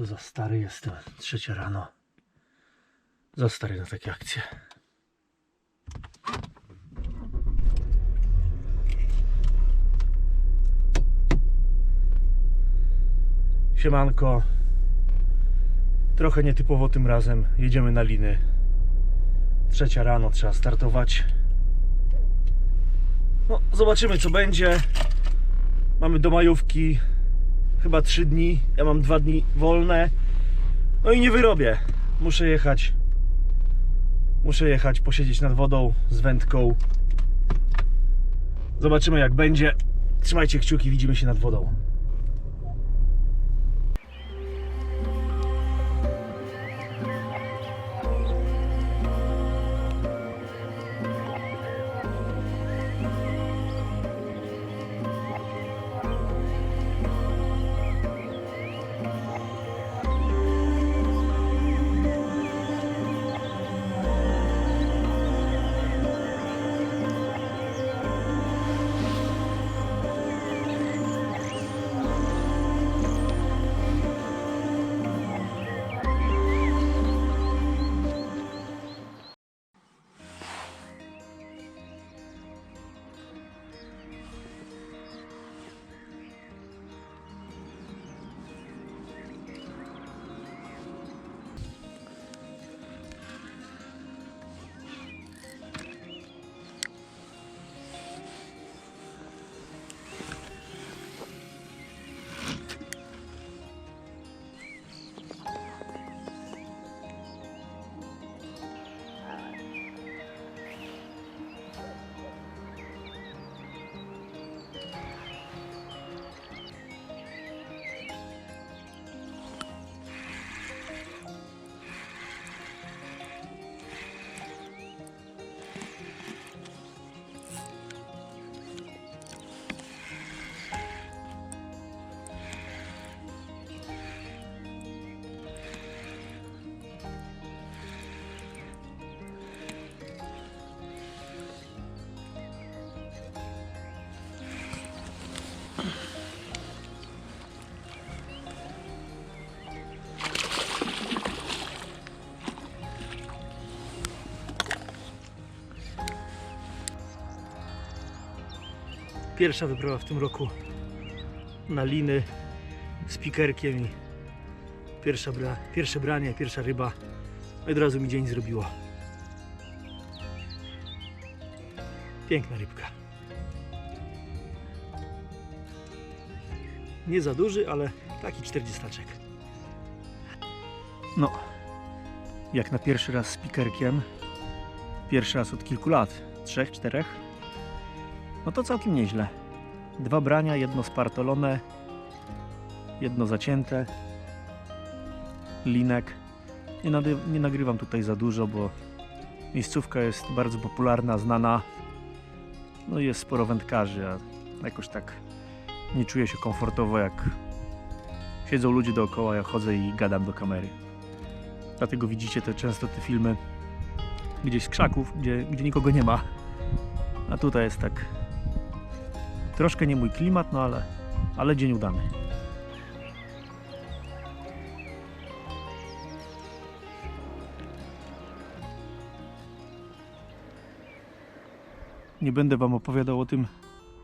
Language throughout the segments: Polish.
to za stary jestem. Trzecia rano. Za stary na takie akcje. Siemanko. Trochę nietypowo tym razem. Jedziemy na liny. Trzecia rano trzeba startować. No, zobaczymy co będzie. Mamy do majówki chyba 3 dni. Ja mam 2 dni wolne. No i nie wyrobię. Muszę jechać. Muszę jechać, posiedzieć nad wodą z wędką. Zobaczymy jak będzie. Trzymajcie kciuki, widzimy się nad wodą. Pierwsza wyprawa w tym roku na liny z pikerkiem i pierwsza bra, pierwsze branie, pierwsza ryba. No od razu mi dzień zrobiło. Piękna rybka. Nie za duży, ale taki czterdziestaczek. No, jak na pierwszy raz z pikerkiem, pierwszy raz od kilku lat, trzech, czterech, no to całkiem nieźle. Dwa brania, jedno spartolone, jedno zacięte, linek. Nie, nie nagrywam tutaj za dużo, bo miejscówka jest bardzo popularna, znana. No i jest sporo wędkarzy, a jakoś tak nie czuję się komfortowo, jak siedzą ludzie dookoła, ja chodzę i gadam do kamery. Dlatego widzicie te, często te filmy gdzieś z krzaków, gdzie, gdzie nikogo nie ma. A tutaj jest tak Troszkę nie mój klimat, no ale, ale dzień udany. Nie będę Wam opowiadał o tym,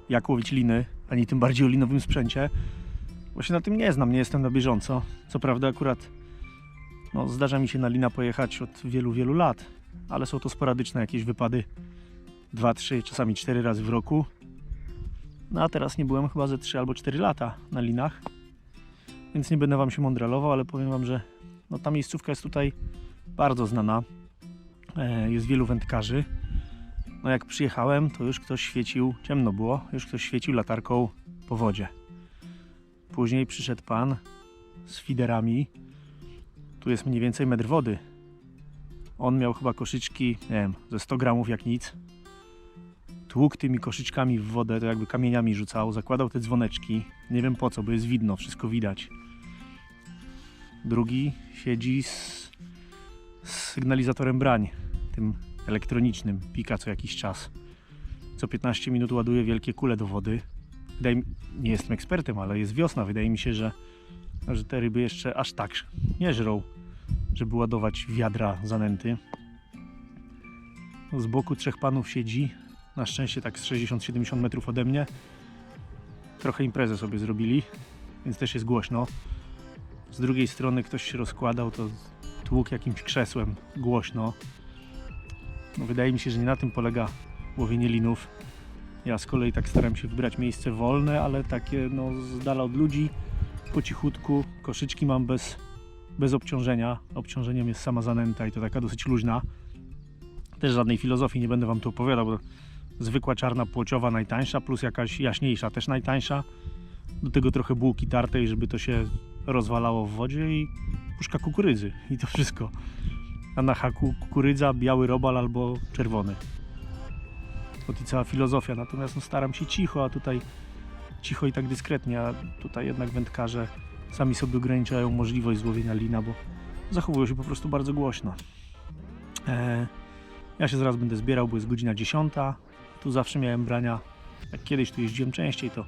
jak łowić liny, ani tym bardziej o linowym sprzęcie, się na tym nie znam, nie jestem na bieżąco. Co prawda akurat no, zdarza mi się na lina pojechać od wielu, wielu lat, ale są to sporadyczne jakieś wypady. Dwa, trzy, czasami cztery razy w roku. No a teraz nie byłem chyba ze 3 albo 4 lata na linach, więc nie będę Wam się mądralował, ale powiem Wam, że no, ta miejscówka jest tutaj bardzo znana. E, jest wielu wędkarzy. No jak przyjechałem, to już ktoś świecił, ciemno było, już ktoś świecił latarką po wodzie. Później przyszedł pan z fiderami. Tu jest mniej więcej metr wody. On miał chyba koszyczki, nie wiem, ze 100 gramów jak nic tłukł tymi koszyczkami w wodę, to jakby kamieniami rzucał, zakładał te dzwoneczki. Nie wiem po co, bo jest widno, wszystko widać. Drugi siedzi z, z sygnalizatorem brań, tym elektronicznym, pika co jakiś czas. Co 15 minut ładuje wielkie kule do wody. Wydaje mi, nie jestem ekspertem, ale jest wiosna. Wydaje mi się, że że te ryby jeszcze aż tak nie żrą, żeby ładować wiadra zanęty. Z boku trzech panów siedzi, na szczęście tak z 60-70 metrów ode mnie. Trochę imprezę sobie zrobili, więc też jest głośno. Z drugiej strony ktoś się rozkładał, to tłuk jakimś krzesłem głośno. No, wydaje mi się, że nie na tym polega łowienie linów. Ja z kolei tak staram się wybrać miejsce wolne, ale takie no, z dala od ludzi, po cichutku. Koszyczki mam bez, bez obciążenia. Obciążeniem jest sama zanęta i to taka dosyć luźna. Też żadnej filozofii nie będę Wam tu opowiadał, bo zwykła czarna płociowa najtańsza, plus jakaś jaśniejsza też najtańsza. Do tego trochę bułki tartej, żeby to się rozwalało w wodzie i puszka kukurydzy. I to wszystko. A na haku kukurydza, biały robal albo czerwony. To i cała filozofia. Natomiast no, staram się cicho, a tutaj cicho i tak dyskretnie, a tutaj jednak wędkarze sami sobie ograniczają możliwość złowienia lina, bo zachowują się po prostu bardzo głośno. E, ja się zaraz będę zbierał, bo jest godzina 10. Tu zawsze miałem brania, jak kiedyś tu jeździłem częściej, to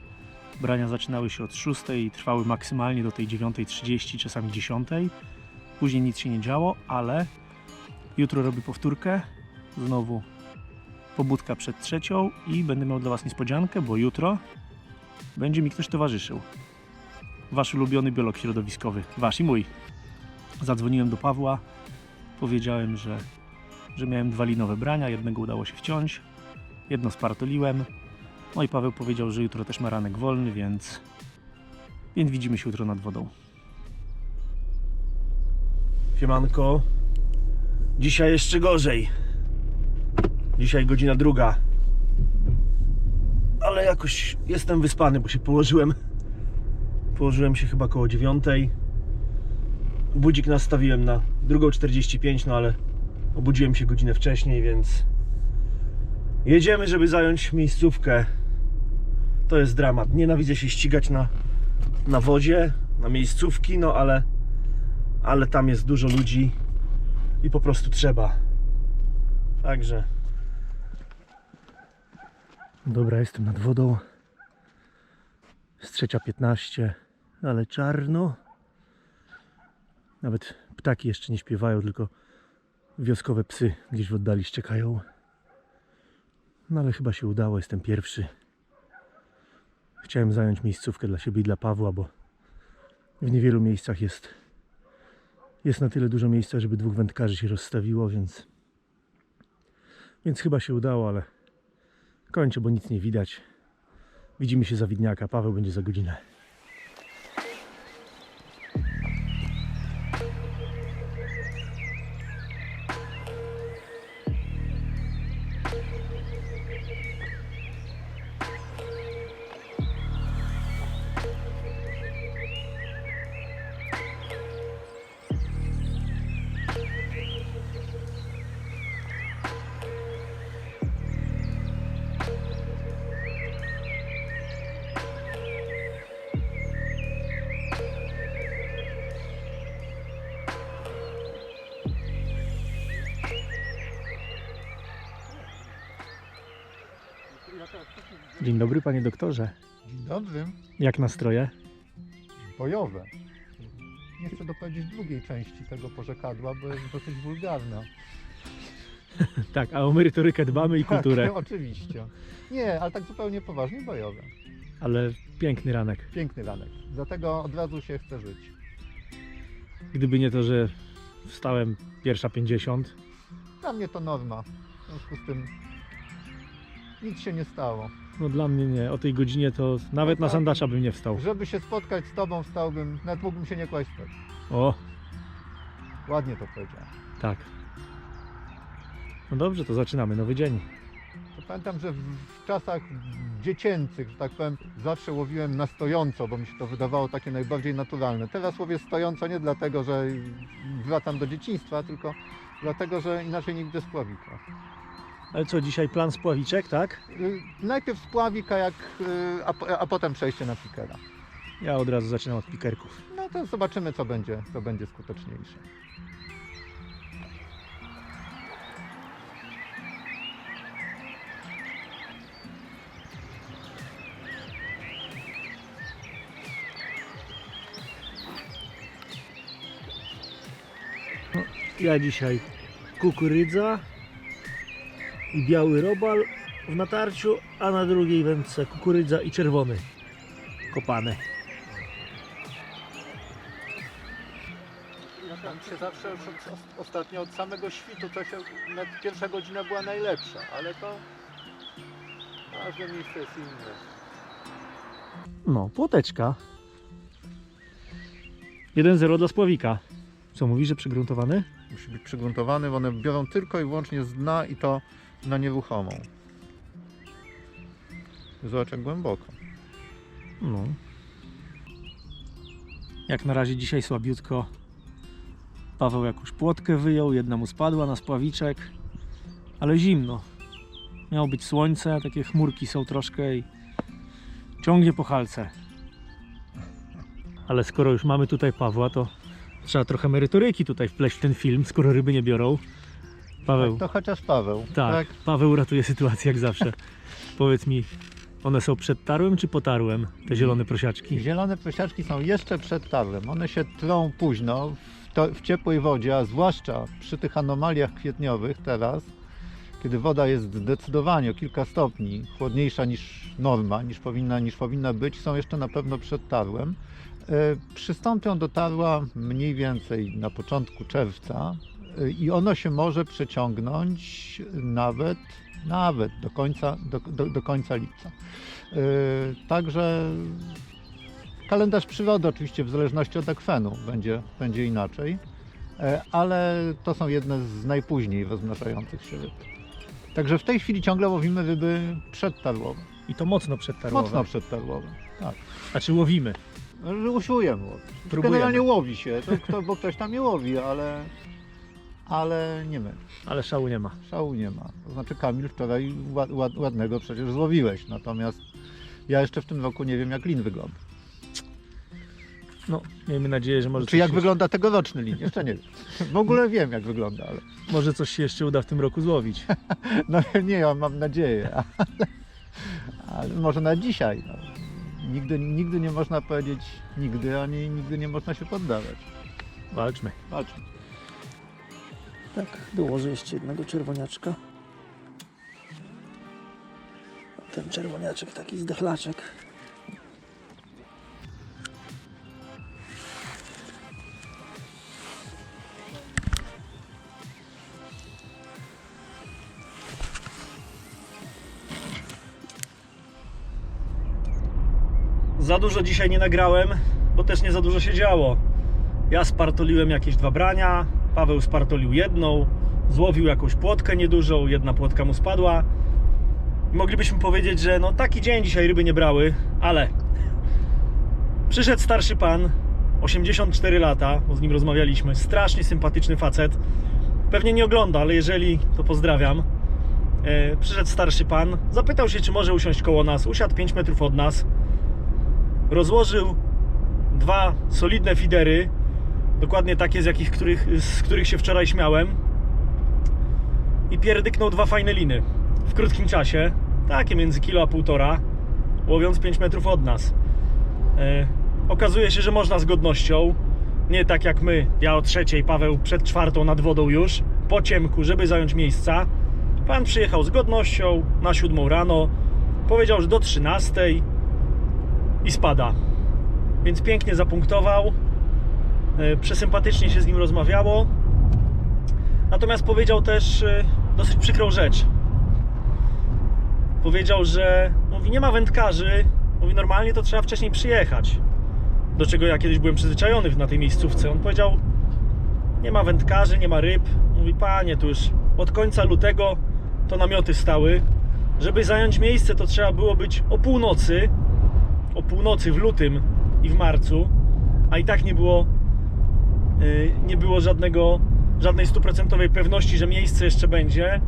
brania zaczynały się od 6 i trwały maksymalnie do tej 9.30, czasami 10. Później nic się nie działo, ale jutro robię powtórkę. Znowu pobudka przed trzecią i będę miał dla Was niespodziankę, bo jutro będzie mi ktoś towarzyszył. Wasz ulubiony biolog środowiskowy, wasz i mój. Zadzwoniłem do Pawła, powiedziałem, że, że miałem dwa linowe brania, jednego udało się wciąć, jedno spartoliłem. No i Paweł powiedział, że jutro też ma ranek wolny, więc, więc widzimy się jutro nad wodą. Siemanko. Dzisiaj jeszcze gorzej. Dzisiaj godzina druga. Ale jakoś jestem wyspany, bo się położyłem. Położyłem się chyba koło dziewiątej. Budzik nastawiłem na drugą 45, no ale obudziłem się godzinę wcześniej, więc jedziemy, żeby zająć miejscówkę. To jest dramat. Nienawidzę się ścigać na, na wodzie, na miejscówki, no ale, ale tam jest dużo ludzi i po prostu trzeba. Także. Dobra, jestem nad wodą. Jest trzecia 15, ale czarno. Nawet ptaki jeszcze nie śpiewają, tylko wioskowe psy gdzieś w oddali ściekają. No ale chyba się udało, jestem pierwszy. Chciałem zająć miejscówkę dla siebie i dla Pawła, bo w niewielu miejscach jest, jest na tyle dużo miejsca, żeby dwóch wędkarzy się rozstawiło, więc, więc chyba się udało, ale kończę, bo nic nie widać. Widzimy się za widniaka, Paweł będzie za godzinę. Dzień dobry, panie doktorze. Dzień dobry. Jak nastroje? Bojowe. Nie chcę dopowiedzieć drugiej części tego porzekadła, bo jest dosyć wulgarna. Tak, a o merytorykę dbamy i kulturę. Tak, oczywiście. Nie, ale tak zupełnie poważnie bojowe. Ale piękny ranek. Piękny ranek. Dlatego od razu się chce żyć. Gdyby nie to, że wstałem pierwsza 50, Dla mnie to norma. W związku z tym nic się nie stało. No dla mnie nie. O tej godzinie to nawet No na tak. sandacza bym nie wstał. Żeby się spotkać z tobą wstałbym, nawet mógłbym się nie kłaść spać. O, Ładnie to powiedziałem. tak. No dobrze, to zaczynamy nowy dzień. To pamiętam, że w, w czasach dziecięcych, że tak powiem, zawsze łowiłem na stojąco, bo mi się to wydawało takie najbardziej naturalne. Teraz łowię stojąco nie dlatego, że wracam do dzieciństwa, tylko dlatego, że inaczej widzę spławika. Ale co, dzisiaj plan spławiczek, tak? Y, najpierw pławi kajak, y, a, a potem przejście na pikera. Ja od razu zaczynam od pikerków. No to zobaczymy, co będzie, co będzie skuteczniejsze. Ja dzisiaj kukurydza, i biały robal w natarciu, a na drugiej wędce kukurydza i czerwony kopany. Ja tam się zawsze już od, ostatnio od samego świtu to się na- pierwsza godzina była najlepsza, ale to każde miejsce jest inne. No, płoteczka. 1-0 dla Spławika. Co mówi, że przygruntowany? Musi być przygruntowany, bo one biorą tylko i wyłącznie z dna i to na nieruchomą. Zobacz jak głęboko. No. Jak na razie dzisiaj słabiutko. Paweł jakąś płotkę wyjął, jedna mu spadła na spławiczek, ale zimno. Miało być słońce, takie chmurki są troszkę i ciągnie po halce. Ale skoro już mamy tutaj Pawła, to trzeba trochę merytoryki tutaj wpleść w ten film, skoro ryby nie biorą. Paweł, Tak, to chociaż Paweł. tak, Paweł ratuje sytuację jak zawsze. Powiedz mi, one są przed tarłem czy po tarłem, te zielone prosiaczki? Zielone prosiaczki są jeszcze przed tarłem. One się trą późno w, to, w ciepłej wodzie, a zwłaszcza przy tych anomaliach kwietniowych teraz, kiedy woda jest zdecydowanie o kilka stopni chłodniejsza niż norma, niż powinna, niż powinna być, są jeszcze na pewno przed tarłem. E, Przystąpią do tarła mniej więcej na początku czerwca i ono się może przeciągnąć nawet, nawet do końca, do, do, do końca lipca. E, Także kalendarz przyrody oczywiście w zależności od akwenu będzie, będzie inaczej, e, ale to są jedne z najpóźniej rozmnażających się ryb. Także w tej chwili ciągle łowimy ryby przedtarłowe. I to mocno przedtarłowe. Mocno przedtarłowe. Tak. Znaczy łowimy. Że Usiłujemy łowić. Próbujemy. Generalnie łowi się, to kto, bo ktoś tam je łowi, ale, ale nie my. Ale szału nie ma. Szału nie ma. To znaczy Kamil wczoraj ład, ład, ładnego przecież złowiłeś, natomiast ja jeszcze w tym roku nie wiem jak lin wygląda. No, miejmy nadzieję, że może, Czy coś, jak się, wygląda tegoroczny lin? Jeszcze nie wiem. W ogóle wiem jak wygląda, ale może coś się jeszcze uda w tym roku złowić. no nie, ja mam nadzieję, ale, ale może na dzisiaj. No. Nigdy, nigdy nie można powiedzieć nigdy, ani nigdy nie można się poddawać. Walczmy. Walczmy. Tak, dołożę jeszcze jednego czerwoniaczka. Ten czerwoniaczek taki zdechlaczek. Za dużo dzisiaj nie nagrałem, bo też nie za dużo się działo. Ja spartoliłem jakieś dwa brania, Paweł spartolił jedną, złowił jakąś płotkę niedużą, jedna płotka mu spadła. Moglibyśmy powiedzieć, że no taki dzień dzisiaj ryby nie brały, ale przyszedł starszy pan, 84 lata, bo z nim rozmawialiśmy, strasznie sympatyczny facet. Pewnie nie ogląda, ale jeżeli, to pozdrawiam. E, przyszedł starszy pan, zapytał się, czy może usiąść koło nas, usiadł 5 metrów od nas, rozłożył dwa solidne fidery, dokładnie takie, z, jakich, których, z których się wczoraj śmiałem. I pierdyknął dwa fajne liny w krótkim czasie, takie między kilo a półtora, łowiąc 5 metrów od nas. E, okazuje się, że można z godnością, nie tak jak my, ja o trzeciej, Paweł przed czwartą nad wodą już, po ciemku, żeby zająć miejsca. Pan przyjechał z godnością na siódmą rano, powiedział, że do 13 i spada. Więc pięknie zapunktował. E, Przesympatycznie się z nim rozmawiało. Natomiast powiedział też e, dosyć przykrą rzecz. Powiedział, że mówi, nie ma wędkarzy. Mówi, normalnie to trzeba wcześniej przyjechać. Do czego ja kiedyś byłem przyzwyczajony na tej miejscówce. On powiedział, nie ma wędkarzy, nie ma ryb. Mówi, panie, tu już od końca lutego to namioty stały. Żeby zająć miejsce, to trzeba było być o północy. O północy w lutym i w marcu, a i tak nie było nie było żadnego żadnej stuprocentowej pewności, że miejsce jeszcze będzie.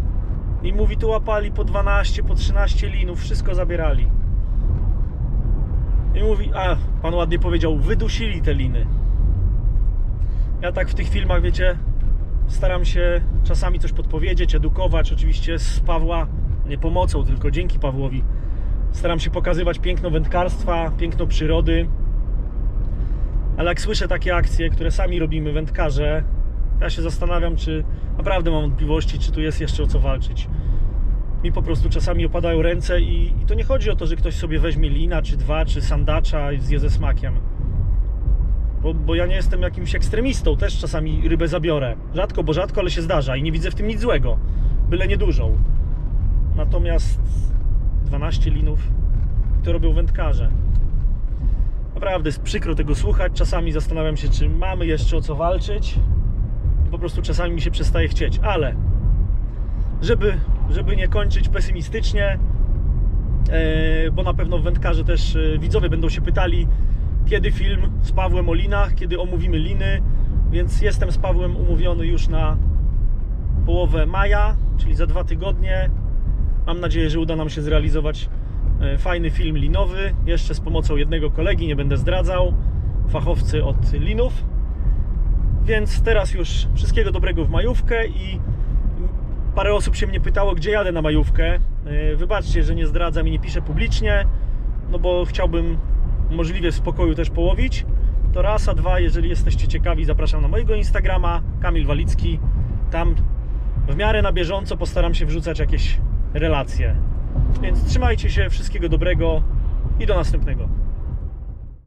I mówi, tu łapali po 12, po 13 linów, wszystko zabierali. I mówi, a pan ładnie powiedział, wydusili te liny. Ja tak w tych filmach, wiecie, staram się czasami coś podpowiedzieć, edukować, oczywiście z Pawła, nie pomocą, tylko dzięki Pawłowi. Staram się pokazywać piękno wędkarstwa, piękno przyrody. Ale jak słyszę takie akcje, które sami robimy, wędkarze, Ja się zastanawiam, czy naprawdę mam wątpliwości, czy tu jest jeszcze o co walczyć. Mi po prostu czasami opadają ręce i, i to nie chodzi o to, że ktoś sobie weźmie lina, czy dwa, czy sandacza i zje ze smakiem. Bo, bo ja nie jestem jakimś ekstremistą, też czasami rybę zabiorę. Rzadko, bo rzadko, ale się zdarza i nie widzę w tym nic złego. Byle nie dużą. Natomiast 12 linów to robią wędkarze. Naprawdę jest przykro tego słuchać. Czasami zastanawiam się, czy mamy jeszcze o co walczyć. Po prostu czasami mi się przestaje chcieć, ale żeby, żeby nie kończyć pesymistycznie, e, bo na pewno wędkarze też e, widzowie będą się pytali, kiedy film z Pawłem o linach, kiedy omówimy liny, więc jestem z Pawłem umówiony już na połowę maja, czyli za dwa tygodnie. Mam nadzieję, że uda nam się zrealizować fajny film linowy, jeszcze z pomocą jednego kolegi, nie będę zdradzał, fachowcy od linów. Więc teraz już wszystkiego dobrego w majówkę i parę osób się mnie pytało, gdzie jadę na majówkę. E, Wybaczcie, że nie zdradzam i nie piszę publicznie, no bo chciałbym możliwie w spokoju też połowić. To raz, a dwa, jeżeli jesteście ciekawi, zapraszam na mojego Instagrama, Kamil Walicki. Tam w miarę na bieżąco postaram się wrzucać jakieś relacje. Więc trzymajcie się, wszystkiego dobrego i do następnego.